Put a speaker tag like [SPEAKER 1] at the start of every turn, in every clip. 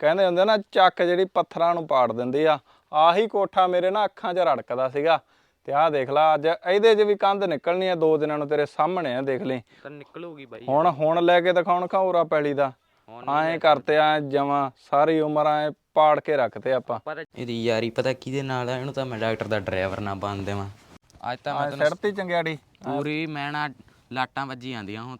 [SPEAKER 1] ਕਹਿੰਦੇ ਹੁੰਦੇ ਨਾ ਚੱਕ ਜਿਹੜੀ ਪੱਥਰਾਂ ਨੂੰ ਪਾੜ ਦਿੰਦੀ ਆ ਆਹੀ ਕੋਠਾ ਮੇਰੇ ਨਾ ਅੱਖਾਂ 'ਚ ਰੜਕਦਾ ਸੀਗਾ। ਤੇ ਆਹ ਦੇਖ ਲਾ ਅੱਜ ਇਹਦੇ 'ਚ ਵੀ ਕੰਧ ਨਿਕਲਣੀ ਆ ਦੋ ਦਿਨਾਂ ਨੂੰ ਤੇਰੇ ਸਾਹਮਣੇ ਆ ਦੇਖ ਲਈ।
[SPEAKER 2] ਤਾਂ ਨਿਕਲੂਗੀ ਬਾਈ।
[SPEAKER 1] ਹੁਣ ਹੁਣ ਲੈ ਕੇ ਦਿਖਾਉਣ ਖੌਰਾ ਪੈਲੀ ਦਾ। ਐਂ ਕਰਤੇ ਐ ਜਮਾ ਸਾਰੀ ਉਮਰ ਐ ਪਾੜ ਕੇ ਰੱਖਤੇ ਆਪਾਂ।
[SPEAKER 2] ਇਹਦੀ ਯਾਰੀ ਪਤਾ ਕਿਹਦੇ ਨਾਲ ਆ ਇਹਨੂੰ ਤਾਂ ਮੈਂ ਡਾਕਟਰ ਦਾ ਡਰਾਈਵਰ ਨਾ ਬਣ ਦੇਵਾਂ। ਅੱਜ ਤਾਂ ਮੈਂ ਤੈਨੂੰ
[SPEAKER 1] ਸਿੜਤੀ ਚੰਗਿਆੜੀ।
[SPEAKER 2] ਪੂਰੀ ਮੈਂ ਨਾ ਲਾਟਾਂ ਵੱਜੀ ਜਾਂਦੀਆਂ ਹੁਣ।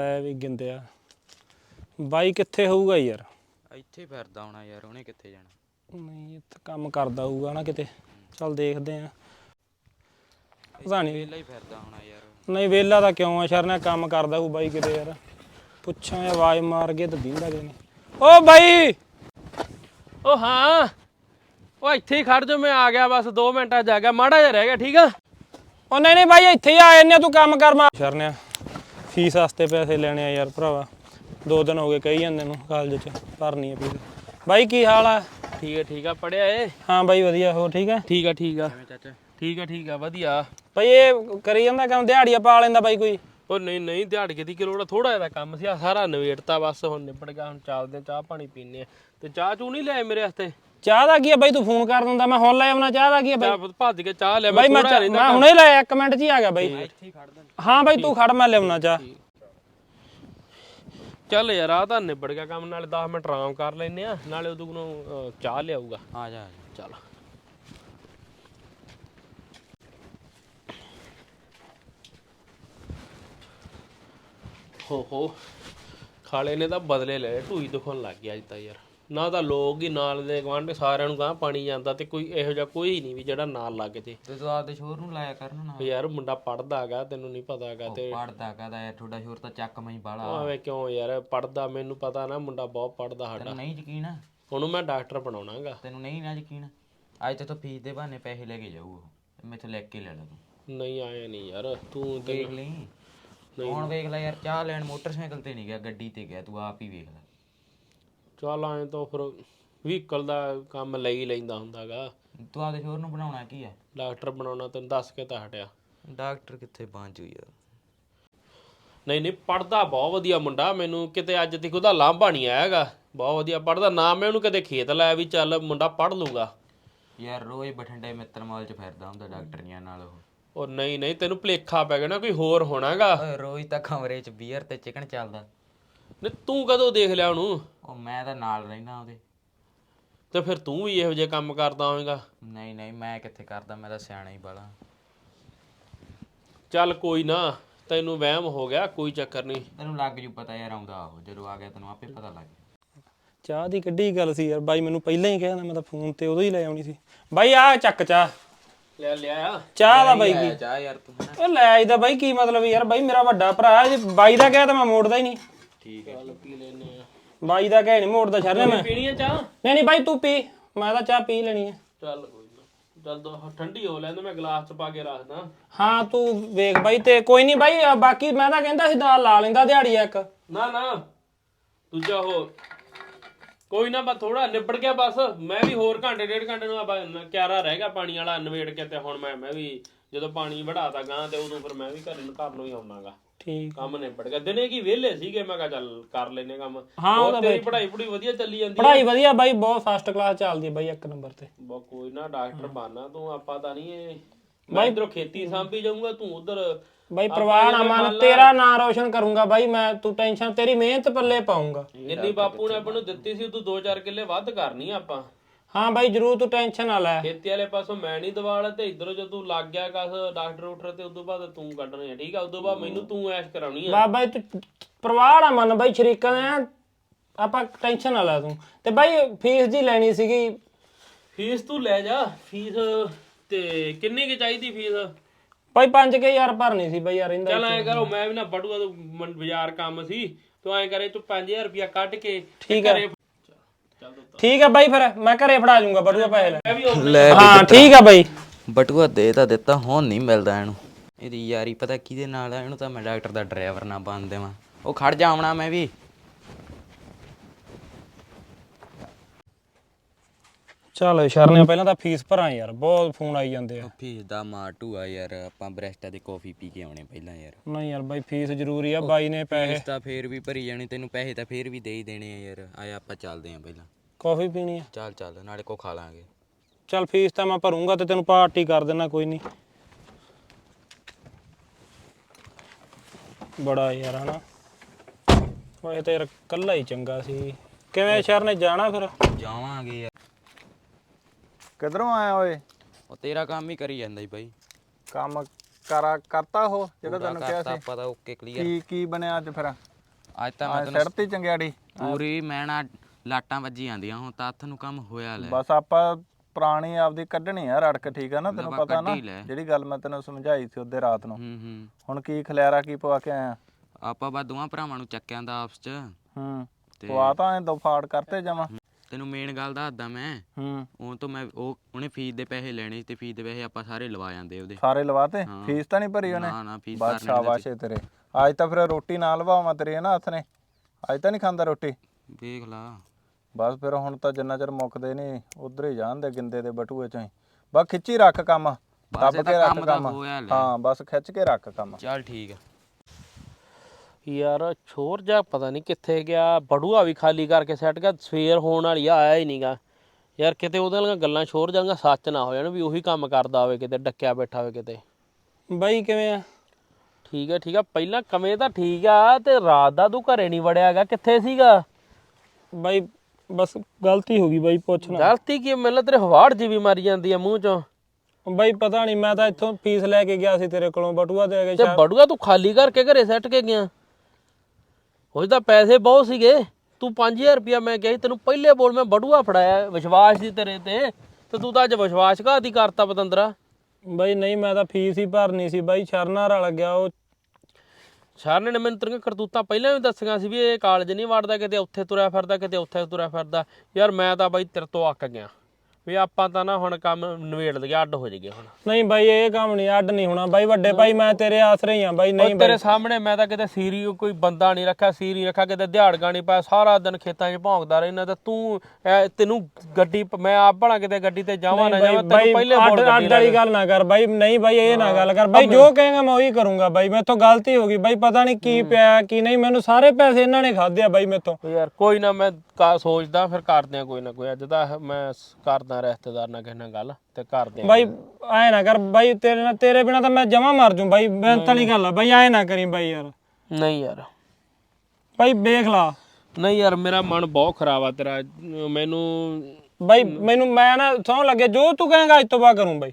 [SPEAKER 3] ਲੈ ਵੀ ਗਿੰਦਿਆ ਬਾਈ ਕਿੱਥੇ ਹੋਊਗਾ ਯਾਰ?
[SPEAKER 2] ਇੱਥੇ ਫਿਰਦਾ ਹੋਣਾ ਯਾਰ ਉਹਨੇ ਕਿੱਥੇ ਜਾਣਾ?
[SPEAKER 3] ਨਹੀਂ ਇੱਥੇ ਕੰਮ ਕਰਦਾ ਹੋਊਗਾ ਨਾ ਕਿਤੇ। ਚੱਲ ਦੇਖਦੇ ਆ। ਪਤਾ ਨਹੀਂ।
[SPEAKER 2] ਵਿਹਲਾ ਹੀ ਫਿਰਦਾ ਹੋਣਾ ਯਾਰ।
[SPEAKER 3] ਨਹੀਂ ਵੇਲਾ ਤਾਂ ਕਿਉਂ ਆ? ਸ਼ਰਨਾ ਕੰਮ ਕਰਦਾ ਹੋਊ ਬਾਈ ਕਿਤੇ ਯਾਰ। ਪੁੱਛਾਂ ਜਾਂ ਆਵਾਜ਼ ਮਾਰ ਕੇ ਤਾਂ ਦਿੰਦਾ ਕਿ ਨਹੀਂ ਓ ਬਾਈ!
[SPEAKER 4] ਉਹ ਹਾਂ। ਉਹ ਇੱਥੇ ਹੀ ਖੜ ਜਾ ਮੈਂ ਆ ਗਿਆ ਬਸ 2 ਮਿੰਟਾਂ 'ਚ ਆ ਗਿਆ। ਮਾੜਾ ਜਿਹਾ ਰਹਿ ਗਿਆ ਠੀਕ ਆ?
[SPEAKER 3] ਉਹ ਨਹੀਂ ਨਹੀਂ ਬਾਈ ਇੱਥੇ ਹੀ ਆ ਜੰਨੇ ਤੂੰ ਕੰਮ ਕਰ ਮਾ ਸ਼ਰਨਿਆ ਫੀਸ ਵਾਸਤੇ ਪੈਸੇ ਲੈਣੇ ਆ ਯਾਰ ਭਰਾਵਾ। ਦੋ ਦਿਨ ਹੋ ਗਏ ਕਹੀ ਜਾਂਦੇ ਨੂੰ ਕਾਲਜ ਚ ਭਰਨੀ ਆ ਫੀਸ। ਬਾਈ ਕੀ ਹਾਲ ਆ?
[SPEAKER 4] ਠੀਕ ਆ ਠੀਕ ਆ। ਪੜਿਆ ਏ?
[SPEAKER 3] ਹਾਂ ਬਾਈ ਵਧੀਆ। ਹੋ ਠੀਕ ਹੈ
[SPEAKER 4] ਠੀਕ ਆ ਠੀਕ ਆ।
[SPEAKER 2] ਚਾਚਾ?
[SPEAKER 4] ਠੀਕ ਆ ਠੀਕ ਆ ਵਧੀਆ।
[SPEAKER 3] ਬਾਈ ਇਹ ਕਰੀ ਜਾਂਦਾ ਕੰਮ ਦਿਹਾੜੀਆ ਪਾ ਲੈਂਦਾ ਬਾਈ ਕੋਈ?
[SPEAKER 4] ਉਹ ਨਹੀਂ ਨਹੀਂ ਦਿਹਾੜੀ ਦੀ ਕਿਲੋੜਾ ਥੋੜਾ ਜਿਹਾ ਕੰਮ ਸੀ ਆ ਸਾਰਾ ਨਵੇੜਤਾ ਬਸ ਹੁਣ ਨਿਬੜ ਗਿਆ ਹੁਣ ਚੱਲਦੇ ਆ, ਚਾਹ ਪਾਣੀ ਪੀਨੇ ਆ ਤੇ ਚਾਹ ਚੂ ਨਹੀਂ ਲਿਆਏ ਮੇਰੇ ਵਾਸਤੇ?
[SPEAKER 3] ਚਾਹ ਦਾ ਕੀ ਆ ਬਾਈ ਤੂੰ ਫੋਨ ਕਰ ਦਿੰਦਾ ਮੈਂ ਹੁਣ ਲੈ ਆਉਣਾ ਚਾਹ ਦਾ ਕੀ ਆ ਬਾਈ?
[SPEAKER 4] ਚਾਹ ਭੱਜ ਕੇ ਚਾਹ ਲਿਆ
[SPEAKER 3] ਬਾਈ ਮੈਂ ਚਾਹ- ਮੈਂ ਹੁਣੇ ਲਾਇਆ ਇੱਕ ਮਿੰਟ 'ਚ ਹੀ ਆ ਗਿਆ ਬਾਈ। ਹਾਂ ਬਾਈ ਤੂੰ ਖੜ ਮੈਂ ਲਿਆਉਣਾ ਚਾਹ।
[SPEAKER 4] ਚੱਲ ਯਾਰ ਆ ਤਾਂ ਨਿਬੜ ਗਿਆ ਕੰਮ ਨਾਲੇ 10 ਮਿੰਟ ਆਰਾਮ ਕਰ ਲੈਨੇ ਆ ਨਾਲੇ ਉਦੋਂ ਨੂੰ ਅਹ, ਚਾਹ ਲਿਆਊਗਾ।
[SPEAKER 2] ਆ ਜਾ
[SPEAKER 4] ਚੱਲ। ਹੋ ਹੋ। ਖਾਲੇ ਨੇ ਤਾਂ ਬਦਲੇ ਲਏ ਢੂਈ ਦੁਖਣ ਲੱਗ ਗਿਆ ਅੱਜ ਤਾਂ ਯਾਰ। ਨਾ ਤਾਂ ਲੋਕ ਹੀ ਨਾਲ ਦੇ ਗਵਾਂਢ ਸਾਰਿਆਂ ਨੂੰ ਗਾਂ ਪਾਣੀ ਜਾਂਦਾ ਤੇ ਕੋਈ ਇਹੋ ਜਿਹਾ ਕੋਈ ਨਹੀਂ ਵੀ ਜਿਹੜਾ ਨਾਲ ਲੱਗ ਜੇ
[SPEAKER 2] ਤੇ। ਤੂੰ ਆਪਦੇ ਸ਼ੋਰ ਨੂੰ ਲਾਇਆ ਕਰਨ ਨਾ।
[SPEAKER 4] ਵੀ ਯਾਰ ਮੁੰਡਾ ਪੜਦਾ ਹੈਗਾ ਤੈਨੂੰ ਨਹੀਂ ਪਤਾ ਹੈਗਾ ਤੇ
[SPEAKER 2] ਪੜਦਾ ਕਹਦਾ ਯਾਰ ਤੁਹਾਡਾ ਸ਼ੋਰ ਤਾਂ ਚੱਕ ਮੈਂ ਬਾਲਾ
[SPEAKER 4] ਆਵੇ ਕਿਉਂ ਯਾਰ ਪੜਦਾ ਮੈਨੂੰ ਪਤਾ ਨਾ ਮੁੰਡਾ ਬਹੁਤ ਪੜਦਾ ਸਾਡਾ।
[SPEAKER 2] ਤੈਨੂੰ ਨਹੀਂ ਯਕੀਨ? ਆ?
[SPEAKER 4] ਉਹਨੂੰ ਮੈਂ ਡਾਕਟਰ ਬਣਾਉਣਾਗਾ।
[SPEAKER 2] ਤੈਨੂੰ ਨਹੀਂ ਨਾ ਯਕੀਨ? ਅੱਜ ਤੇ ਤੂੰ ਫੀਸ ਦੇ ਬਹਾਨੇ ਪੈਸੇ ਲੈ ਕੇ ਜਾਊ ਉਹ। ਮੈਥੋਂ ਲੈ ਕੇ ਲੈ ਲੈ ਤੂੰ।
[SPEAKER 4] ਨਹੀਂ ਆਇਆ ਨਹੀਂ ਯਾਰ। ਤੂੰ ਤੇ
[SPEAKER 2] ਵੇਖ ਲਈ। ਹੁਣ ਵੇਖ ਲੈ ਯਾਰ ਚਾਹ ਲੈਣ ਮੋਟਰਸਾਈਕਲ ਤੇ ਨਹੀਂ ਗਿਆ ਗੱਡੀ ਤੇ ਗਿਆ ਤੂੰ ਆਪ ਹੀ ਵੇਖ ਲੈ।
[SPEAKER 4] ਚੱਲ ਆਏ ਤਾਂ ਫਿਰ ਵਹੀਕਲ ਦਾ ਕੰਮ ਲਈ ਲੈਂਦਾ ਹੁੰਦਾਗਾ।
[SPEAKER 2] ਤੂੰ ਆਪਦੇ ਸ਼ੋਰ ਨੂੰ ਬਣਾਉਣਾ ਕੀ ਆ?
[SPEAKER 4] ਡਾਕਟਰ ਬਣਾਉਣਾ ਤੈਨੂੰ ਦੱਸ ਕੇ ਤਾਂ ਹਟਿਆ।
[SPEAKER 2] ਡਾਕਟਰ ਕਿੱਥੇ ਬਾਂਝੂ ਯਾਰ
[SPEAKER 4] ਨਹੀਂ ਨਹੀਂ ਪੜਦਾ ਬਹੁਤ ਵਧੀਆ ਮੁੰਡਾ ਮੈਨੂੰ ਕਿਤੇ ਅੱਜ ਤੱਕ ਉਹਦਾ ਲਾਂਭਾ ਨਹੀਂ ਆਇਆਗਾ ਬਹੁਤ ਵਧੀਆ ਪੜਦਾ ਨਾ ਮੈਂ ਉਹਨੂੰ ਕਦੇ ਖੇਤ ਲਾਇਆ ਵੀ ਚੱਲ ਮੁੰਡਾ ਪੜ ਲੂਗਾ
[SPEAKER 2] ਯਾਰ ਰੋਜ਼ ਬਠਿੰਡੇ ਮਿੱਤਰ ਮਾਲ ਚ ਫਿਰਦਾ ਹੁੰਦਾ ਡਾਕਟਰੀਆਂ ਨਾਲ ਉਹ।
[SPEAKER 4] ਉਹ ਨਹੀਂ ਨਹੀਂ ਤੈਨੂੰ ਭੁਲੇਖਾ ਪੈ ਗਿਆ ਨਾ ਕੋਈ ਹੋਰ ਹੋਣਾਗਾ।
[SPEAKER 2] ਓਏ ਰੋਜ਼ ਤਾਂ ਕਮਰੇ ਚ ਬੀਅਰ ਤੇ ਚਿਕਨ ਚੱਲਦਾ।
[SPEAKER 4] ਨਹੀਂ ਤੂੰ ਕਦੋਂ ਦੇਖ ਲਿਆ ਉਹਨੂੰ?
[SPEAKER 2] ਉਹ ਮੈਂ ਤਾਂ ਨਾਲ ਰਹਿਣਾ ਉਹਦੇ।
[SPEAKER 4] ਤੇ ਫਿਰ ਤੂੰ ਵੀ ਇਹੋ ਜਿਹੇ ਕੰਮ ਕਰਦਾ ਹੋਵੇਂਗਾ?
[SPEAKER 2] ਨਹੀਂ ਨਹੀਂ ਮੈਂ ਕਿੱਥੇ ਕਰਦਾ? ਮੈਂ ਤਾਂ ਸਿਆਣਾ ਹੀ ਬਾਲਾ
[SPEAKER 4] ਚੱਲ ਕੋਈ ਨਾ ਤੈਨੂੰ ਵਹਿਮ ਹੋ ਗਿਆ ਕੋਈ ਚੱਕਰ ਨਹੀਂ।
[SPEAKER 2] ਤੈਨੂੰ ਲੱਗ ਜੂ ਪਤਾ ਯਾਰ ਆਉਂਦਾ ਉਹ ਜਦੋਂ ਆ ਗਿਆ ਤੈਨੂੰ ਆਪੇ ਪਤਾ ਲੱਗ ਗਿਆ
[SPEAKER 3] ਚਾਹ ਦੀ ਕਿੱਡੀ ਗੱਲ ਸੀ ਯਾਰ ਬਾਈ ਮੈਨੂੰ ਪਹਿਲਾਂ ਹੀ ਕਹਿੰਦਾ ਮੈਂ ਤਾਂ ਫੋਨ ਤੇ ਉਦੋਂ ਹੀ ਲੈ ਆਉਣੀ ਸੀ। ਬਾਈ ਆ ਚੱਕ ਚਾਹ।
[SPEAKER 4] ਲੈ ਲਿਆ
[SPEAKER 3] ਚਾਹ ਦਾ ਬਾਈ ਕੀ?
[SPEAKER 2] ਚਾਹ ਯਾਰ ਤੂੰ
[SPEAKER 3] ਉਹ ਲੈ ਆਈਦਾ ਬਾਈ ਕੀ ਮਤਲਬ ਯਾਰ ਬਾਈ ਮੇਰਾ ਵੱਡਾ ਭਰਾ ਜੇ ਬਾਈ ਦਾ ਕਹਿ ਤਾਂ ਮੈਂ ਮੋੜਦਾ ਹੀ ਨਹੀਂ।
[SPEAKER 2] ਠੀਕ ਹੈ।
[SPEAKER 4] ਪੀ ਲੈਨੇ ਆ।
[SPEAKER 3] ਬਾਈ ਦਾ ਕਹਿ ਨਹੀਂ ਮੋੜਦਾ ਸ਼ਰਨੇ ਮੈਂ।
[SPEAKER 4] ਪੀਣੀ ਆ ਚਾਹ?
[SPEAKER 3] ਨਹੀਂ ਨਹੀਂ ਬਾਈ ਤੂੰ ਪੀ। ਮੈਂ ਤਾਂ ਚਾਹ ਪੀ ਲੈਣੀ ਹੈ
[SPEAKER 4] ਚੱਲ ਕੋਈ ਨਾ। ਚੱਲ ਦੋ ਠੰਡੀ ਹੋ ਲੈਂਦੇ ਮੈਂ ਗਲਾਸ ਚ ਪਾ ਕੇ ਰੱਖਦਾ।
[SPEAKER 3] ਹਾਂ ਤੂੰ ਵੇਖ ਬਾਈ ਤੇ ਕੋਈ ਨਹੀਂ ਬਾਈ ਅ, ਬਾਕੀ ਮੈਂ ਤਾਂ ਕਹਿੰਦਾ ਸੀ ਨਾਲ ਲਾ ਲੈਂਦਾ ਦਿਹਾੜੀ ਇੱਕ।
[SPEAKER 4] ਨਾ ਨਾ। ਦੂਜਾ ਉਹ ਕੋਈ ਨਾ ਬਸ ਥੋੜਾ ਨਿਬੜ ਗਿਆ ਬਸ। ਮੈਂ ਵੀ ਹੋਰ ਘੰਟੇ ਡੇਢ ਘੰਟੇ ਨੂੰ ਆ ਬ- ਕਿਆਰਾ ਰਹਿ ਗਿਆ ਪਾਣੀ ਵਾਲਾ ਨਵੇੜ ਕੇ ਤੇ ਹੁਣ ਮੈਂ ਮੈਂ ਵੀ ਜਦੋਂ ਪਾਣੀ ਵੜਾਤਾ ਗਾਂ ਤੇ ਉਦੋਂ ਫਿਰ ਮੈਂ ਵੀ ਘਰੇ ਨੂੰ ਘਰ ਨੂੰ ਹੀ ਆਉਣਾਗਾ।
[SPEAKER 3] ਠੀਕ।
[SPEAKER 4] ਕੰਮ ਨਿਬੜ ਗਿਆ। ਦਿਨੇ ਕੀ ਵਿਹਲੇ ਸੀਗੇ? ਮੈਂ ਕਿਹਾ ਚੱਲ ਕਰ ਲੈਨੇ ਕੰਮ।
[SPEAKER 3] ਹਾਂ,
[SPEAKER 4] ਤੇਰੀ ਪੜ੍ਹਾਈ ਪੜ੍ਹਾਈ ਵਧੀਆ ਚੱਲੀ ਜਾਂਦੀ ਹੈ
[SPEAKER 3] ਪੜ੍ਹਾਈ ਵਧੀਆ ਬਾਈ ਬਹੁਤ ਫਸਟ ਕਲਾਸ ਚੱਲਦੀ ਹੈ ਬਾਈ ਇੱਕ ਨੰਬਰ ਤੇ।
[SPEAKER 4] ਬਾ ਕੋਈ ਨਾ ਡਾਕਟਰ ਬਾਨਾ ਤੂੰ ਆਪਾਂ ਤਾਂ ਨਹੀਂ ਇਹ। ਮੈਂ ਇਧਰੋਂ ਖੇਤੀ ਸਾਂਭੀ ਜਾਊਂਗਾ ਤੂੰ ਉਧਰ
[SPEAKER 3] ਬਾਈ ਪ੍ਰਵਾਹ ਨਾ ਮੰਨ ਤੇਰਾ ਨਾਂ ਰੋਸ਼ਨ ਕਰੂੰਗਾ ਬਾਈ ਮੈਂ ਤੂੰ ਟੈਨਸ਼ਨ ਤੇਰੀ ਮਿਹਨਤ ਪੱਲੇ ਪਾਉਂਗਾ
[SPEAKER 4] ਜਿੰਨੀ ਬਾਪੂ ਨੇ ਆਪਾਂ ਨੂੰ ਦਿੱਤੀ ਸੀ ਉਦੋਂ 2-4 ਕਿੱਲੇ ਵੱਧ ਕਰਨੀ ਆ ਆਪਾਂ।
[SPEAKER 3] ਹਾਂ ਬਾਈ ਜਰੂਰ ਤੂੰ ਟੈਨਸ਼ਨ ਨਾ ਲੈ।
[SPEAKER 4] ਖੇਤੀ ਵਾਲੇ ਪਾਸੋਂ ਮੈਂ ਨਹੀਂ ਦਵਾਲ ਤੇ ਇਧਰੋਂ ਜਦੋਂ ਤੂੰ ਲੱਗ ਗਿਆ ਕਸ ਡਾਕਟਰ ਉਠਰ ਤੇ ਉਦੋਂ ਬਾਅਦ ਤੂੰ ਕੱਢਣੇ ਆ ਠੀਕ ਆ? ਉਦੋਂ ਬਾਅਦ ਮੈਨੂੰ ਤੂੰ ਐਸ਼ ਕਰਾਉਣੀ ਆ।
[SPEAKER 3] ਬਾਬਾ ਤੂੰ ਪ੍ਰਵਾਹ ਨਾ ਮੰਨ ਬਾਈ ਸ਼ਰੀਕਾਂ ਦੇ ਆਪਾਂ ਟੈਨਸ਼ਨ ਨਾ ਲੈ ਤੂੰ। ਤੇ ਬਾਈ ਫੀਸ ਜੀ ਲੈਣੀ ਸੀਗੀ।
[SPEAKER 4] ਫੀਸ ਤੂੰ ਲੈ ਜਾ ਫੀਸ ਤੇ ਕਿੰਨੀ ਕੀ ਚਾਹੀਦੀ ਫੀਸ?
[SPEAKER 3] ਬਾਈ 5000 ਭਰਨੀ ਸੀ ਬਾਈ ਯਾਰ ਇਹਦਾ
[SPEAKER 4] ਚੱਲ ਐ ਕਰੋ ਮੈਂ ਵੀ ਨਾ ਬੜੂਆ ਤੋਂ ਬਾਜ਼ਾਰ ਕੰਮ ਸੀ ਤੂੰ ਐ ਕਰੇ ਤੂੰ 5000 ਰੁਪਇਆ ਕੱਢ ਕੇ
[SPEAKER 3] ਠੀਕ।
[SPEAKER 4] ਘਰੇ- ਦੋ
[SPEAKER 3] ਠੀਕ ਹੈ ਬਾਈ ਫਿਰ ਮੈਂ ਘਰੇ ਫੜਾ ਜੂੰਗਾ ਬੜੂਆ ਪੈਸੇ ਲੈ।
[SPEAKER 2] ਲੈ
[SPEAKER 3] ਹਾਂ ਠੀਕ ਹੈ ਬਾਈ।
[SPEAKER 2] ਬਟੂਆ ਦੇ ਤਾਂ ਦਿੱਤਾ ਹੁਣ ਨਹੀਂ ਮਿਲਦਾ ਇਹਨੂੰ। ਇਹਦੀ ਯਾਰੀ ਪਤਾ ਕਿਹਦੇ ਨਾਲ ਆ ਇਹਨੂੰ ਤਾਂ ਮੈਂ ਡਾਕਟਰ ਦਾ ਡਰਾਈਵਰ ਨਾ ਬਣ ਦੇਵਾਂ। ਉਹ ਖੜ ਜਾ ਆਉਣਾ ਮੈਂ ਵੀ।
[SPEAKER 3] ਚੱਲ ਸ਼ਰਨੇ ਪਹਿਲਾਂ ਤਾਂ ਫੀਸ ਭਰਾਂ ਯਾਰ ਬਹੁਤ ਫੋਨ ਆਈ ਜਾਂਦੇ ਆ।
[SPEAKER 2] ਫੀਸ ਦਾ ਮਾਟੂ ਆ ਯਾਰ ਆਪਾਂ ਬਰੈਸਟਾ ਦੀ ਕਾਫੀ ਪੀ ਕੇ ਆਉਣੇ ਪਹਿਲਾਂ ਯਾਰ।
[SPEAKER 3] ਨਹੀਂ ਯਾਰ ਬਾਈ ਫੀਸ ਜ਼ਰੂਰੀ ਆ ਬਾਈ ਨੇ ਪੈਸੇ
[SPEAKER 2] ਫੀਸ ਤਾਂ ਫੇਰ ਵੀ ਭਰੀ ਜਾਣੀ ਤੈਨੂੰ ਪੈਸੇ ਤਾਂ ਫੇਰ ਵੀ ਦੇ ਹੀ ਦੇਣੇ ਆ ਯਾਰ ਆਇਆ ਆਪਾਂ ਚੱਲਦੇ ਆਂ ਪਹਿਲਾਂ।
[SPEAKER 3] ਕਾਫੀ ਪੀਣੀ ਆ।
[SPEAKER 2] ਚੱਲ ਚੱਲ ਨਾਲੇ ਕੋ ਖਾ ਲਾਂਗੇ।
[SPEAKER 3] ਚੱਲ ਫੀਸ ਤਾਂ ਮੈਂ ਭਰੂੰਗਾ ਤੇ ਤੈਨੂੰ ਪਾਰਟੀ ਕਰ ਦੇਣਾ ਕੋਈ ਨਹੀਂ। ਬੜਾ ਯਾਰ ਹਨਾ। ਵਾਏ ਤੇ ਯਾਰ ਕੱਲਾ ਹੀ ਚੰਗਾ ਸੀ। ਕਿਵੇਂ ਸ਼ਹਿਰ ਨੇ ਜਾਣਾ ਫਿਰ?
[SPEAKER 2] ਜਾਵਾਂਗੇ ਯਾਰ।
[SPEAKER 1] ਕਿਧਰੋਂ ਆਇਆ ਓਏ?
[SPEAKER 2] ਉਹ ਤੇਰਾ ਕੰਮ ਹੀ ਕਰੀ ਜਾਂਦਾ ਈ ਬਾਈ।
[SPEAKER 1] ਕੰਮ ਕਰਾ ਕਰਤਾ ਉਹ ਜਿਹੜਾ ਤੈਨੂੰ ਕਿਹਾ ਸੀ?
[SPEAKER 2] ਪਤਾ ਓਕੇ ਕਲੀਅਰ
[SPEAKER 1] ਕੀ ਕੀ ਬਣਿਆ ਅੱਜ ਫਿਰ?
[SPEAKER 2] ਅੱਜ ਤਾਂ ਮੈਂ ਤੈਨੂੰ
[SPEAKER 1] ਸਿਰ ਤੇ ਚੰਗਿਆੜੀ।
[SPEAKER 2] ਪੂਰੀ ਮੈਣਾ ਲਾਟਾਂ ਵੱਜੀ ਜਾਂਦੀਆਂ ਹੁਣ ਤਾਂ ਹੱਥ ਨੂੰ ਕੰਮ ਹੋਇਆ ਲੈ।
[SPEAKER 1] ਬਸ ਆਪਾਂ ਪੁਰਾਣੀ ਆਪਦੀ ਕੱਢਣੀ ਆ ਰੜਕ ਠੀਕ ਆ ਨਾ ਤੈਨੂੰ ਪਤਾ ਨਾ। ਜਿਹੜੀ ਗੱਲ ਮੈਂ ਤੈਨੂੰ ਸਮਝਾਈ ਸੀ ਉਹਦੇ ਰਾਤ ਨੂੰ।
[SPEAKER 2] ਹੂੰ ਹੂੰ।
[SPEAKER 1] ਹੁਣ ਕੀ ਖਲਿਆਰਾ ਕੀ ਪਵਾ ਕੇ ਆਇਆ?
[SPEAKER 2] ਆਪਾਂ ਬਾ ਦੋਵਾਂ ਭਰਾਵਾਂ ਨੂੰ ਚੱਕਿਆਂ ਦਾ ਆਪਸ ਚ।
[SPEAKER 1] ਹੂੰ। ਪਵਾ ਤਾਂ ਐ ਦੋ ਫਾੜ ਕਰਤੇ ਜਮਾ।
[SPEAKER 2] ਤੈਨੂੰ ਮੇਨ ਗੱਲ ਦੱਸਦਾ ਮੈਂ।
[SPEAKER 1] ਹੂੰ।
[SPEAKER 2] ਉਹ ਤੋਂ ਮੈਂ ਉਹ ਉਹਨੇ ਫੀਸ ਦੇ ਪੈਸੇ ਲੈਣੇ ਸੀ ਤੇ ਫੀਸ ਦੇ ਪੈਸੇ ਆਪਾਂ ਸਾਰੇ ਲਵਾ ਜਾਂਦੇ ਉਹਦੇ।
[SPEAKER 1] ਸਾਰੇ ਲਵਾਤੇ
[SPEAKER 2] ਹਾਂ।
[SPEAKER 1] ਫੀਸ ਤਾਂ ਨਹੀਂ ਭਰੀ ਉਹਨੇ?
[SPEAKER 2] ਨਾ ਨਾ ਫੀਸ
[SPEAKER 1] ਬਸ
[SPEAKER 2] ਭਰਨੀ
[SPEAKER 1] ਸ਼ਾਬਾਸ਼ ਏ ਤੇਰੇ। ਅੱਜ ਤਾਂ ਫਿਰ ਰੋਟੀ ਨਾਲ ਲਵਾਵਾਂ ਤੇਰੇ ਨਾ ਹੱਥ ਨੇ। ਅੱਜ ਤਾਂ ਨਹੀਂ ਖਾਂਦਾ ਰੋਟੀ।
[SPEAKER 2] ਵੇਖ ਲਾ।
[SPEAKER 1] ਬਸ ਫਿਰ ਹੁਣ ਤਾਂ ਜਿੰਨਾ ਚਿਰ ਮੁੱਕਦੇ ਨਹੀਂ ਉਧਰ ਹੀ ਜਾਂਦੇ ਗਿੰਦੇ ਦੇ ਬਟੂਏ ਚੋਂ ਹੀ। ਬਸ ਖਿੱਚੀ ਰੱਖ ਕੰਮ। ਦੱਬ ਕੇ ਰੱਖ
[SPEAKER 2] ਕੰਮ ਤਾਂ
[SPEAKER 1] ਕੰਮ।
[SPEAKER 2] ਹੋਇਆ ਲੈ।
[SPEAKER 1] ਹਾਂ ਬਸ ਖਿੱਚ ਕੇ ਰੱਖ ਕੰਮ।
[SPEAKER 2] ਚੱਲ ਠੀਕ ਆ।
[SPEAKER 4] ਯਾਰ ਛੋਰ ਜਾ ਪਤਾ ਨਹੀਂ ਕਿੱਥੇ ਗਿਆ ਬੜੂਆ ਵੀ ਖਾਲੀ ਕਰਕੇ ਸੈੱਟ ਗਿਆ ਸਵੇਰ ਹੋਣ ਵਾਲੀ ਆ, ਆਇਆ ਹੀ ਨਹੀਂਗਾ ਯਾਰ ਕਿਤੇ ਉਹਦੇ ਵਾਲੀਆਂ ਗੱਲਾਂ ਛੋਰ ਜਾਂਗਾ ਸੱਚ ਨਾ ਹੋ ਜਾਣ ਵੀ ਉਹੀ ਕੰਮ ਕਰਦਾ ਹੋਵੇ ਕਿਤੇ ਡੱਕਿਆ ਬੈਠਾ ਹੋਵੇ ਕਿਤੇ।
[SPEAKER 3] ਬਾਈ ਕਿਵੇਂ ਆ?
[SPEAKER 4] ਠੀਕ ਹੈ ਠੀਕ ਆ ਪਹਿਲਾਂ ਕਮੇ ਤਾਂ ਠੀਕ ਆ ਤੇ ਰਾਤ ਦਾ ਤੂੰ ਘਰੇ ਨਹੀਂ ਵੜਿਆਗਾ ਕਿੱਥੇ ਸੀਗਾ?
[SPEAKER 3] ਬਾਈ ਬਸ ਗਲਤੀ ਹੋ ਗਈ ਬਾਈ ਪੁੱਛਣਾ
[SPEAKER 4] ਗਲਤੀ ਕੀ ਮੈਨੂੰ ਤੇਰੇ ਹਵਾੜ ਜੀ ਵੀ ਮਾਰੀ ਜਾਂਦੀ ਆ ਮੂੰਹ ਚੋਂ।
[SPEAKER 3] ਬਾਈ ਪਤਾ ਨਹੀਂ ਮੈਂ ਤਾਂ ਇੱਥੋਂ ਫੀਸ ਲੈ ਕੇ ਗਿਆ ਸੀ ਤੇਰੇ ਕੋਲੋਂ ਬਟੂਆ ਦੇ ਕੇ
[SPEAKER 4] ਤੇ ਬੜੂਆ ਤੂੰ ਖਾਲੀ ਕਰਕੇ ਘਰੇ ਸੱਟ ਕੇ ਗਿਆ? ਉਹ ਤਾਂ ਪੈਸੇ ਬਹੁਤ ਸੀਗੇ। ਤੂੰ 5000 ਰੁਪਇਆ ਮੈਂ ਕਿਹਾ ਸੀ ਤੈਨੂੰ ਪਹਿਲੇ ਬੋਲ ਮੈਂ ਬੜੂਆ ਫੜਾਇਆ ਵਿਸ਼ਵਾਸ ਸੀ ਤੇਰੇ ਤੇ। ਤੇ ਤੂੰ ਤਾਂ ਅੱਜ ਵਿਸ਼ਵਾਸਘਾਤ ਹੀ ਕਰਤਾ ਪਤੰਦਰਾ।
[SPEAKER 3] ਬਾਈ ਨਹੀਂ ਮੈਂ ਤਾਂ ਫੀਸ ਹੀ ਭਰਨੀ ਸੀ ਬਾਈ ਸ਼ਰਨਾ ਰਲ ਗਿਆ ਉਹ।
[SPEAKER 4] ਸ਼ਰਨ ਨੇ ਮੈਨੂੰ ਤੇਰੀਆਂ ਕਰਤੂਤਾਂ ਪਹਿਲਾਂ ਵੀ ਦੱਸੀਆਂ ਸੀ ਵੀ ਇਹ ਕਾਲਜ ਨਹੀਂ ਵੜਦਾ ਕਿਤੇ ਉੱਥੇ ਤੁਰਿਆ ਫਿਰਦਾ ਕਿਤੇ ਉੱਥੇ ਤੁਰਿਆ ਫਿਰਦਾ। ਯਾਰ ਮੈਂ ਤਾਂ ਬਾਈ ਤੇਰੇ ਤੋਂ ਅੱਕ ਗਿਆ। ਵੀ ਆਪਾਂ ਤਾਂ ਨਾ ਹੁਣ ਕੰਮ ਨਵੇੜ ਲਈਏ ਅੱਡ ਹੋ ਜਾਈਏ ਹੁਣ।
[SPEAKER 3] ਨਹੀਂ ਬਾਈ ਇਹ ਕੰਮ ਨਹੀਂ ਅੱਡ ਨਹੀਂ ਹੋਣਾ। ਬਾਈ ਵੱਡੇ ਭਾਈ ਮੈਂ ਤੇਰੇ ਆਸਰੇ ਹੀ ਆ ਬਾਈ ਨਹੀਂ
[SPEAKER 4] ਉਹ ਤੇਰੇ ਸਾਹਮਣੇ ਮੈਂ ਤਾਂ ਕਿਤੇ ਸੀਰੀ ਕੋਈ ਬੰਦਾ ਨਹੀਂ ਰੱਖਿਆ ਸੀਰੀ ਰੱਖਿਆ ਕਿਤੇ ਦਿਹਾੜਗਾ ਨਹੀਂ ਪਾਇਆ ਸਾਰਾ ਦਿਨ ਖੇਤਾਂ 'ਚ ਭੌਂਕਦਾ ਰਹਿਣਾ ਤੇ ਤੂੰ ਤੈਨੂੰ ਗੱਡੀ ਮੈਂ ਆਪ ਭਲਾ ਕਿਤੇ ਗੱਡੀ ਤੇ ਜਾਵਾਂ ਨਾ ਜਾਵਾਂ ਤੈਨੂੰ ਪਹਿਲੇ
[SPEAKER 3] ਅੱਡ ਅੱਡ ਵਾਲੀ ਗੱਲ ਨਾ ਕਰ ਬਾਈ ਨਹੀਂ ਬਾਈ ਇਹ ਨਾ ਗੱਲ ਕਰ। ਬਾਈ ਜੋ ਕਹੇਗਾ ਮੈਂ ਉਹੀ ਕਰੂੰਗਾ ਬਾਈ ਮੈਥੋਂ ਗਲਤੀ ਹੋ ਗਈ। ਬਾਈ ਪਤਾ ਨਹੀਂ ਕੀ ਪਿਆ ਕੀ ਨਹੀਂ ਮੈਨੂੰ ਸਾਰੇ ਪੈਸੇ ਇਹਨਾਂ ਨੇ ਖਾਦੇ ਆ ਬਾਈ ਮੈਥੋਂ।
[SPEAKER 4] ਯਾਰ ਕੋਈ ਨਾ ਮੈਂ ਕਾ- ਸੋਚਦਾ ਫਿਰ ਕਰਦੇ ਆ ਕੋਈ ਨਾ ਕੋਈ ਅੱਜ ਦਾ ਮੈਂ ਸ- ਕਰਦਾ ਰਿਸ਼ਤੇਦਾਰ ਨਾਲ ਕਿਸੇ ਨਾਲ ਗੱਲ ਤੇ ਕਰਦੇ ਆ
[SPEAKER 3] ਬਾਈ ਐ ਨਾ ਕਰ ਬਾਈ ਤੇਰੇ ਨਾਲ ਤੇਰੇ ਬਿਨਾ ਤਾਂ ਮੈਂ ਜਮਾ ਮਰ ਜੂ ਬਾਈ ਬੇਨਤ ਵਾਲੀ ਗੱਲ ਆ ਬਾਈ ਐ ਨਾ ਕਰੀ ਬਾਈ ਯਾਰ।
[SPEAKER 4] ਨਹੀਂ ਯਾਰ।
[SPEAKER 3] ਬਾਈ ਵੇਖ ਲਾ।
[SPEAKER 4] ਨਹੀਂ ਯਾਰ ਮੇਰਾ ਮਨ ਬਹੁਤ ਖਰਾਬ ਆ ਤੇਰਾ। ਮੈਨੂੰ
[SPEAKER 3] ਬਾਈ ਮੈਨੂੰ ਮੈਂ ਨਾ ਸੌਂ ਲੱਗੇ ਜੋ ਤੂੰ ਕਹੇਗਾ ਅੱਜ ਤੋਂ ਬਾਅਦ ਕਰੂੰ ਬਾਈ।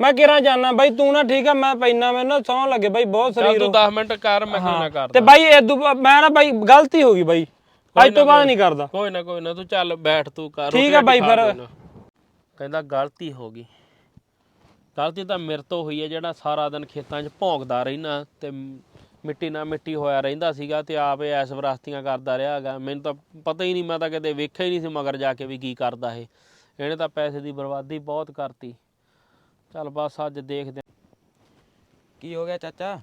[SPEAKER 3] ਮੈਂ ਕਿਹੜਾ ਜਾਣਾ ਬਾਈ ਤੂੰ ਨਾ ਠੀਕ ਆ ਮੈਂ ਪੈਣਾ ਮੈਨੂੰ ਨਾ ਸੌਂ ਲੱਗੇ ਬਾਈ ਬਹੁਤ
[SPEAKER 4] ਚੱਲ
[SPEAKER 3] ਸਰੀਰ
[SPEAKER 4] ਤੂੰ 10 ਮਿੰਟ ਕਰ ਮੈਂ ਕੋਈ ਨਾ
[SPEAKER 3] ਤੇ
[SPEAKER 4] ਕਰਦਾ
[SPEAKER 3] ਬਾਈ ਇਦੋਂ ਬਾਅਦ- ਮੈਂ ਨਾ ਬਾਈ ਗਲਤੀ ਹੋ ਗਈ ਬਾਈ। ਅੱਜ ਤੋਂ ਬਾਅਦ ਨਹੀਂ ਕਰਦਾ।
[SPEAKER 4] ਕੋਈ ਨਾ ਕੋਈ ਨਾ ਤੂੰ ਚੱਲ ਬੈਠ ਤੂੰ ਕਰ
[SPEAKER 3] ਠੀਕ
[SPEAKER 4] ਰੋਟੀ
[SPEAKER 3] ਆ ਬਾਈ
[SPEAKER 4] ਖਾ
[SPEAKER 3] ਫਿਰ।
[SPEAKER 4] ਕਹਿੰਦਾ ਗਲਤੀ ਹੋ ਗਈ। ਗਲਤੀ ਤਾਂ ਮੇਰੇ ਤੋਂ ਹੋਈ ਹੈ ਜਿਹੜਾ ਸਾਰਾ ਦਿਨ ਖੇਤਾਂ 'ਚ ਭੌਂਕਦਾ ਰਹਿਣਾ ਤੇ ਮਿੱਟੀ ਨਾਲ ਮਿੱਟੀ ਹੋਇਆ ਰਹਿੰਦਾ ਸੀਗਾ ਤੇ ਆਪੇ ਐਸ ਵਰਾਸਤੀਆਂ ਕਰਦਾ ਰਿਹਾ ਹੈਗਾ। ਮੈਨੂੰ ਤਾਂ ਪਤਾ ਹੀ ਨਹੀਂ ਮੈਂ ਤਾਂ ਕਦੇ ਵੇਖਿਆ ਹੀ ਨਹੀਂ ਸੀ ਮਗਰ ਜਾ ਕੇ ਵੀ ਕੀ ਕਰਦਾ ਇਹ। ਇਹਨੇ ਤਾਂ ਪੈਸੇ ਦੀ ਬਰਬਾਦੀ ਬਹੁਤ ਕਰਤੀ। ਚੱਲ ਬਸ ਅੱਜ ਦੇਖਦੇ।
[SPEAKER 2] ਕੀ ਹੋ ਗਿਆ ਚਾਚਾ?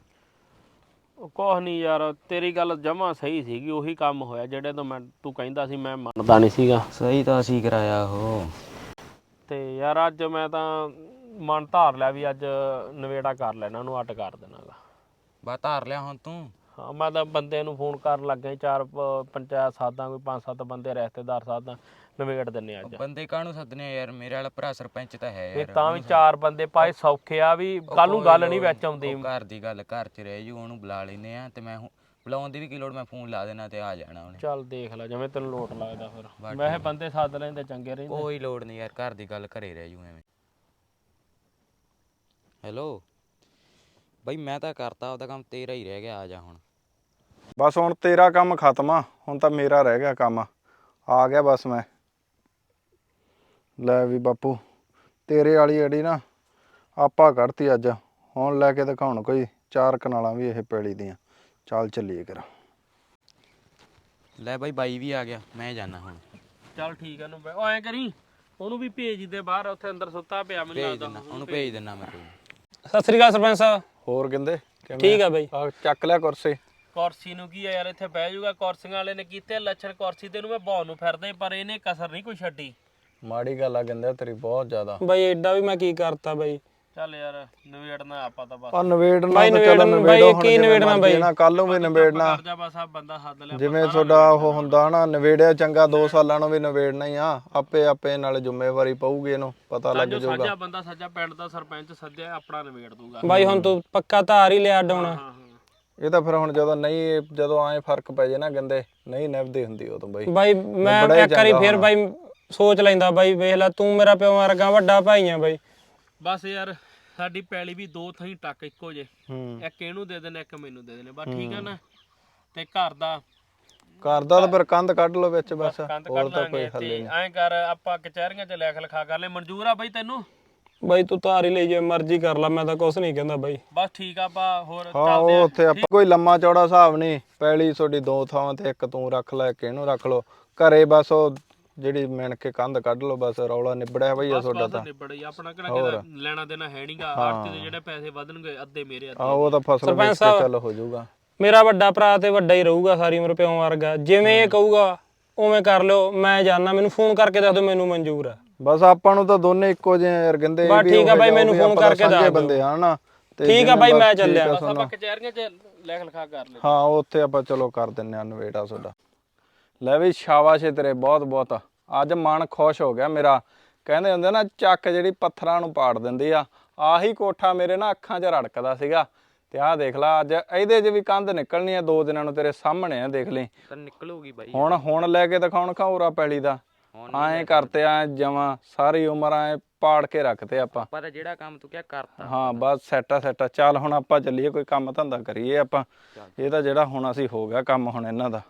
[SPEAKER 4] ਉਹ ਕੁਛ ਨਹੀਂ ਯਾਰ ਤੇਰੀ ਗੱਲ ਜਮਾ ਸਹੀ ਸੀਗੀ ਉਹੀ ਕੰਮ ਹੋਇਆ ਜਿਹੜੇ ਤੋਂ ਮੈਂ ਤੂੰ ਕਹਿੰਦਾ ਸੀ ਮੈਂ ਮੰਨਦਾ ਨਹੀਂ ਸੀਗਾ।
[SPEAKER 2] ਸਹੀ ਤਾਂ ਅਸੀਂ ਕਰਾਇਆ ਉਹ।
[SPEAKER 4] ਤੇ ਯਾਰ ਅੱਜ ਮੈਂ ਤਾਂ ਮਨ ਧਾਰ ਲਿਆ ਵੀ ਅੱਜ ਨਵੇੜਾ ਕਰ ਲੈਣਾ ਉਹਨੂੰ ਅੱਡ ਕਰ ਦੇਣਾਗਾ।
[SPEAKER 2] ਬਾ ਧਾਰ ਲਿਆ ਹੁਣ ਤੂੰ?
[SPEAKER 4] ਹਾਂ ਮੈਂ ਤਾਂ ਬੰਦੇ ਨੂੰ ਫੋਨ ਕਰਨ ਲੱਗਾ ਸੀ, ਚਾਰ ਪ- ਪੰਚਾਇਤ ਸਾਦਾ ਕੋਈ ਪੰਜ ਸੱਤ ਬੰਦੇ ਰਿਸ਼ਤੇਦਾਰ ਸਾਦਾ ਨਵੇੜ ਦਿੰਨੇ ਅੱਜ।
[SPEAKER 2] ਬੰਦੇ ਕਾਹਨੂੰ ਸੱਦਨੇ ਆ ਯਾਰ? ਮੇਰੇ ਵਾਲਾ ਭਰਾ ਸਰਪੰਚ ਤਾਂ ਹੈ
[SPEAKER 4] ਇਹ
[SPEAKER 2] ਯਾਰ
[SPEAKER 4] ਤਾਂ ਵੀ ਚਾਰ ਬੰਦੇ ਪਾਏ ਸੌਖੇ ਆ ਵੀ ਕੱਲ ਨੂੰ ਗੱਲ ਨਹੀਂ ਵਿੱਚ ਆਉਂਦੀ।
[SPEAKER 2] ਉਹ ਘਰ ਦੀ ਗੱਲ ਘਰ 'ਚ ਰਹਿ ਜੂ ਉਹਨੂੰ ਬੁਲਾ ਲੈਨੇ ਆ ਤੇ ਮੈਂ ਹੁਣ- ਬੁਲਾਉਣ ਦੀ ਵੀ ਕੀ ਲੋੜ ਮੈਂ ਫੋਨ ਲਾ ਦੇਣਾ ਤੇ ਆ ਜਾਣਾ ਉਹਨੇ।
[SPEAKER 4] ਚੱਲ ਦੇਖ ਲੈ ਜਿਵੇਂ ਤੈਨੂੰ ਲੋਟ ਲੱਗਦਾ ਫਿਰ। ਮੈਂ ਇਹ ਬੰਦੇ ਸੱਦ ਲੈਂਦੇ ਚੰਗੇ ਰਹਿੰਦੇ।
[SPEAKER 2] ਕੋਈ ਲੋੜ ਨਹੀਂ ਯਾਰ ਘਰ ਦੀ ਗੱਲ ਘਰੇ ਰਹਿ ਜੂ ਐਵੇਂ। ਹੈਲੋ? ਬਈ ਮੈਂ ਤਾਂ ਕਰਤਾ ਉਹਦਾ ਕੰਮ ਤੇਰਾ ਹੀ ਰਹਿ ਗਿਆ ਆ ਜਾ ਹੁਣ।
[SPEAKER 1] ਬਸ ਹੁਣ ਤੇਰਾ ਕੰਮ ਖਤਮ ਆ ਹੁਣ ਤਾਂ ਮੇਰਾ ਰਹਿ ਗਿਆ ਕੰਮ। ਆ ਗਿਆ ਬਸ ਮੈਂ। ਲੈ ਵੀ ਬਾਪੂ ਤੇਰੇ ਵਾਲੀ ਅੜੀ ਨਾ ਆਪਾ ਕੱਢਤੀ ਅੱਜ। ਹੁਣ ਲੈ ਕੇ ਦਿਖਾਉਣ ਕੋਈ ਚਾਰ ਕਨਾਲਾਂ ਵੀ ਇਹ ਪੈਲੀ ਦੀਆਂ। ਚੱਲ ਚੱਲੀਏ ਕਰਾਂ
[SPEAKER 2] ਲੈ ਬਾਈ ਬਾਈ ਵੀ ਆ ਗਿਆ ਮੈਂ ਜਾਣਾ ਹੁਣ।
[SPEAKER 4] ਚੱਲ ਠੀਕ ਹੈ ਨੂੰ ਐ ਕਰੀ ਉਹਨੂੰ ਵੀ ਭੇਜ ਦੇ ਬਾਹਰ ਉੱਥੇ ਅੰਦਰ ਸੁੱਤਾ ਪਿਆ ਮੈਨੂੰ
[SPEAKER 2] ਭੇਜ
[SPEAKER 4] ਲੱਗਦਾ।
[SPEAKER 2] ਉਹਨੂੰ ਭੇਜ ਦਿੰਨਾ ਮੈਂ ਕੋਈ
[SPEAKER 3] ਸਤਿ ਸ੍ਰੀ ਅਕਾਲ ਸਰਪੰਚ ਸਾਹਿਬ।
[SPEAKER 1] ਹੋਰ ਕਹਿੰਦੇ ਕਿਵੇਂ
[SPEAKER 3] ਠੀਕ ਆ ਬਾਈ।
[SPEAKER 1] ਆ ਚੱਕ ਲਿਆ ਕੁਰਸੀ।
[SPEAKER 4] ਕੁਰਸੀ ਨੂੰ ਕੀ ਆ ਯਾਰ ਇੱਥੇ ਬਹਿ ਜਾਊਗਾ ਕੁਰਸੀਆਂ ਵਾਲੇ ਨੇ ਕੀਤੇ ਲੱਛਣ ਕੁਰਸੀ ਤੇ ਨੂੰ ਮੈਂ ਬਹੁ ਨੂੰ ਫਿਰਦਾ ਪਰ ਇਹਨੇ ਕਸਰ ਨਹੀਂ ਕੋਈ ਛੱਡੀ।
[SPEAKER 1] ਮਾੜੀ ਗੱਲ ਆ ਕਹਿੰਦੇ ਤੇਰੀ ਬਹੁਤ ਜ਼ਿਆਦਾ।
[SPEAKER 3] ਬਾਈ ਐਡਾ ਵੀ ਮੈਂ ਕੀ ਕਰਤਾ ਬਾਈ।
[SPEAKER 4] ਚੱਲ ਯਾਰ ਨਵੇੜਨਾ ਆਪਾਂ ਤਾਂ ਬਸ।
[SPEAKER 1] ਆ ਨਵੇੜਨਾ
[SPEAKER 3] ਬਾਈ
[SPEAKER 1] ਤਾਂ ਚਲੋ
[SPEAKER 3] ਨਵੇੜਨ- ਬਾਈ
[SPEAKER 1] ਨਵੇੜੋ ਹੁਣ
[SPEAKER 3] ਕੀ
[SPEAKER 1] ਜਿਵੇਂ
[SPEAKER 3] ਨਵੇੜਨਾ
[SPEAKER 1] ਮਰਜ਼ੀ
[SPEAKER 3] ਬਾਈ?
[SPEAKER 1] ਨਾ ਕੱਲ ਨੂੰ ਵੀ ਨਵੇੜਨਾ
[SPEAKER 4] ਕਰ ਜਾ ਬਸ ਆ ਬੰਦਾ ਹੱਦ ਲਿਆ
[SPEAKER 1] ਜਿਵੇਂ ਤੁਹਾਡਾ ਉਹ ਹੁੰਦਾ ਨਾ ਨਵੇੜਿਆ ਚੰਗਾ 2 ਸਾਲਾਂ ਨੂੰ ਵੀ ਨਵੇੜਨਾ ਹੀ ਆ ਆਪੇ ਆਪੇ ਨਾਲ ਜ਼ਿੰਮੇਵਾਰੀ ਪਊਗੀ ਇਹਨੂੰ ਪਤਾ ਲੱਗ ਜਾਊਗਾ।
[SPEAKER 4] ਸਾਜਾ ਬੰਦਾ ਸੱਜਾ ਪਿੰਡ ਦਾ ਸਰਪੰਚ ਸੱਜਿਆ ਆਪਣਾ ਨਵੇੜ ਦੂਗਾ
[SPEAKER 3] ਬਾਈ ਹੁਣ ਤੂੰ ਪੱਕਾ ਧਾਰ ਹੀ ਲਿਆ ਡਾਉਣਾ
[SPEAKER 1] ਇਹ ਤਾਂ ਫਿਰ ਹੁਣ ਜਦੋਂ ਨਹੀਂ ਜਦੋਂ ਐ ਫ਼ਰਕ ਪੈ ਜੇ ਨਾ ਗੰਦੇ ਨਹੀਂ ਨਿਭਦੀ ਹੁੰਦੀ ਉਦੋਂ ਬਈ।
[SPEAKER 3] ਬਾਈ ਮੈਂ ਇੱਕ ਵਾਰੀ ਫੇਰ। ਬਾਈ ਸੋਚ ਲੈਂਦਾ ਬਾਈ ਵੇਖ ਲੈ ਤੂੰ ਮੇਰਾ ਪਿਓ ਵਰਗਾ ਵੱਡਾ ਭਾਈ ਆ ਬਾਈ।
[SPEAKER 4] ਬਸ ਯਾਰ ਸਾਡੀ ਪੈਲੀ ਵੀ ਦੋ ਥਾਈ ਟੱਕ ਇੱਕੋ ਜੇ।
[SPEAKER 1] ਹੂੰ।
[SPEAKER 4] ਇੱਕ ਇਹਨੂੰ ਦੇ ਦੇਣੇ ਇੱਕ ਮੈਨੂੰ ਦੇ ਦੇਣੇ। ਬਸ ਠੀਕ ਆ ਨਾ? ਤੇ ਘਰ ਦਾ
[SPEAKER 1] ਕਰਦਾ ਤਾਂ ਫਿਰ ਕੰਧ ਕੱਢ ਲਓ ਵਿੱਚ ਬਸ
[SPEAKER 4] ਕੰਧ
[SPEAKER 1] ਹੋਰ
[SPEAKER 4] ਕੱਢ
[SPEAKER 1] ਤਾਂ ਕੋਈ
[SPEAKER 4] ਲਾਂਗੇ।
[SPEAKER 1] ਹੱਲ
[SPEAKER 4] ਤੇ ਐਂ ਕਰ ਆਪਾਂ ਕਚਹਿਰੀਆਂ 'ਚ ਲਿਖ ਲਿਖਾ ਕਰ ਲੈ। ਮਨਜ਼ੂਰ ਆ ਬਈ ਤੈਨੂੰ?
[SPEAKER 3] ਬਾਈ ਤੂੰ ਧਾਰ ਹੀ ਲਈ ਜੇ ਮਰਜ਼ੀ ਕਰ ਲੈ ਮੈਂ ਤਾਂ ਕੁਛ ਨਹੀਂ ਕਹਿੰਦਾ ਬਾਈ।
[SPEAKER 4] ਬਸ ਠੀਕ ਆ ਆਪਾਂ ਹੋਰ
[SPEAKER 1] ਹਾਂ
[SPEAKER 4] ਚੱਲਦੇ
[SPEAKER 1] ਉਹ
[SPEAKER 4] ਆ।
[SPEAKER 1] ਉੱਥੇ ਆਪਾਂ ਕੋਈ ਲੰਮਾ ਚੌੜਾ ਹਿਸਾਬ ਨਹੀਂ। ਪੈਲੀ ਤੁਹਾਡੀ ਦੋ ਥਾਵਾਂ ਤੇ ਇੱਕ ਤੂੰ ਰੱਖ ਲੈ ਇੱਕ ਇਹਨੂੰ ਰੱਖ ਲਓ। ਘਰੇ ਬਸ ਉਹ ਜਿਹੜੀ ਮਿਣ ਕੇ ਕੰਧ ਕੱਢ ਲਓ ਬਸ ਰੌਲਾ ਨਿਬੜਿਆ ਭਈ ਆ ਤੁਹਾਡਾ ਤਾਂ।
[SPEAKER 4] ਨਿਬੜ ਹੀ ਆਪਣਾ ਕਿਹੜਾ ਕਿਹਦਾ ਲੈਣਾ ਦੇਣਾ ਹੈ ਨਹੀਂਗਾ ਆਰਤੀ ਦੇ ਜਿਹੜੇ ਪੈਸੇ ਵਧਣਗੇ ਅੱਧੇ ਮੇਰੇ ਅੱਧੇ
[SPEAKER 1] ਆ ਉਹ ਤਾਂ ਫਸਲ ਵੇਚ ਕੇ ਚੱਲ ਹੋ ਜਾਊਗਾ।
[SPEAKER 3] ਮੇਰਾ ਵੱਡਾ ਭਰਾ ਤੇ ਵੱਡਾ ਹੀ ਰਹੂਗਾ ਸਾਰੀ ਉਮਰ ਪਿਓ ਵਰਗਾ। ਜਿਵੇਂ ਇਹ ਕਹੂਗਾ ਉਵੇਂ ਕਰ ਲਿਓ। ਮੈਂ ਜਾਣਾ ਮੈਨੂੰ ਫੋਨ ਕਰਕੇ ਦੱਸ ਦਿਓ ਮੈਨੂੰ ਮਨਜ਼ੂਰ ਆ।
[SPEAKER 1] ਬਸ ਆਪਾਂ ਨੂੰ ਤਾਂ ਦੋਨੇ ਇੱਕੋ ਜਿਹੇ ਆ ਯਾਰ ਗੰਦੇ
[SPEAKER 3] ਬਸ ਠੀਕ ਆ ਬਾਈ, ਮੈਨੂੰ phone ਕਰਕੇ ਦੱਸ ਦਿਓ।
[SPEAKER 1] ਬੰਦੇ ਆ ਨਾ। ਤੇ
[SPEAKER 3] ਠੀਕ ਆ ਬਾਈ, ਮੈਂ ਚੱਲਿਆ।
[SPEAKER 4] ਬਸ। ਆਪਾਂ ਕਚਹਿਰੀਆਂ 'ਚ ਲਿਖ ਲਿਖਾ ਕਰ ਲੈ
[SPEAKER 1] ਹਾਂ ਉੱਥੇ ਆਪਾਂ ਚਲੋ ਕਰ ਦਿੰਨੇ ਆ ਨਵੇੜਾ ਤੁਹਾਡਾ ਲੈ ਵੀ ਸ਼ਾਬਾਸ਼ ਏ ਤੇਰੇ ਬਹੁਤ ਬਹੁਤ। ਅੱਜ ਮਨ ਖੁਸ਼ ਹੋ ਗਿਆ ਮੇਰਾ। ਕਹਿੰਦੇ ਹੁੰਦੇ ਨਾ ਚੱਕ ਜਿਹੜੀ ਪੱਥਰਾਂ ਨੂੰ ਪਾੜ ਦਿੰਦੀ ਆ ਆਹੀ ਕੋਠਾ ਮੇਰੇ ਨਾ ਅੱਖਾਂ 'ਚ ਰੜਕਦਾ ਸੀਗਾ। ਤੇ ਆਹ ਦੇਖ ਲਾ ਅੱਜ ਇਹਦੇ 'ਚ ਵੀ ਕੰਧ ਨਿਕਲਣੀ ਆ ਦੋ ਦਿਨਾਂ ਨੂੰ ਤੇਰੇ ਸਾਹਮਣੇ ਆ ਦੇਖ
[SPEAKER 2] ਤਾਂ ਨਿਕਲੂਗੀ ਬਾਈ।
[SPEAKER 1] ਹੁਣ ਹੁਣ ਲੈ ਕੇ ਦਿਖਾਉਣ ਖੌਰਾ ਪੈਲੀ ਦਾ। ਐਂ ਕਰਤੇ ਐ ਜਮਾਂ ਸਾਰੀ ਉਮਰ ਐ ਪਾੜ ਕੇ ਰੱਖਤੇ ਆਪਾਂ।
[SPEAKER 2] ਪਰ ਜਿਹੜਾ ਕੰਮ ਤੂੰ ਕਿਹਾ ਕਰਤਾ।
[SPEAKER 1] ਹਾਂ ਬਸ ਸੈਟਾ ਸੈਟਾ। ਚੱਲ ਹੁਣ ਆਪਾਂ ਚੱਲੀਏ ਕੋਈ ਕੰਮ ਧੰਦਾ ਕਰੀਏ ਆਪਾਂ। ਇਹ ਤਾਂ ਜਿਹੜਾ ਹੁਣ ਅਸੀਂ ਹੋ ਗਿਆ ਕੰਮ ਹੁਣ ਇਹਨਾਂ ਦਾ।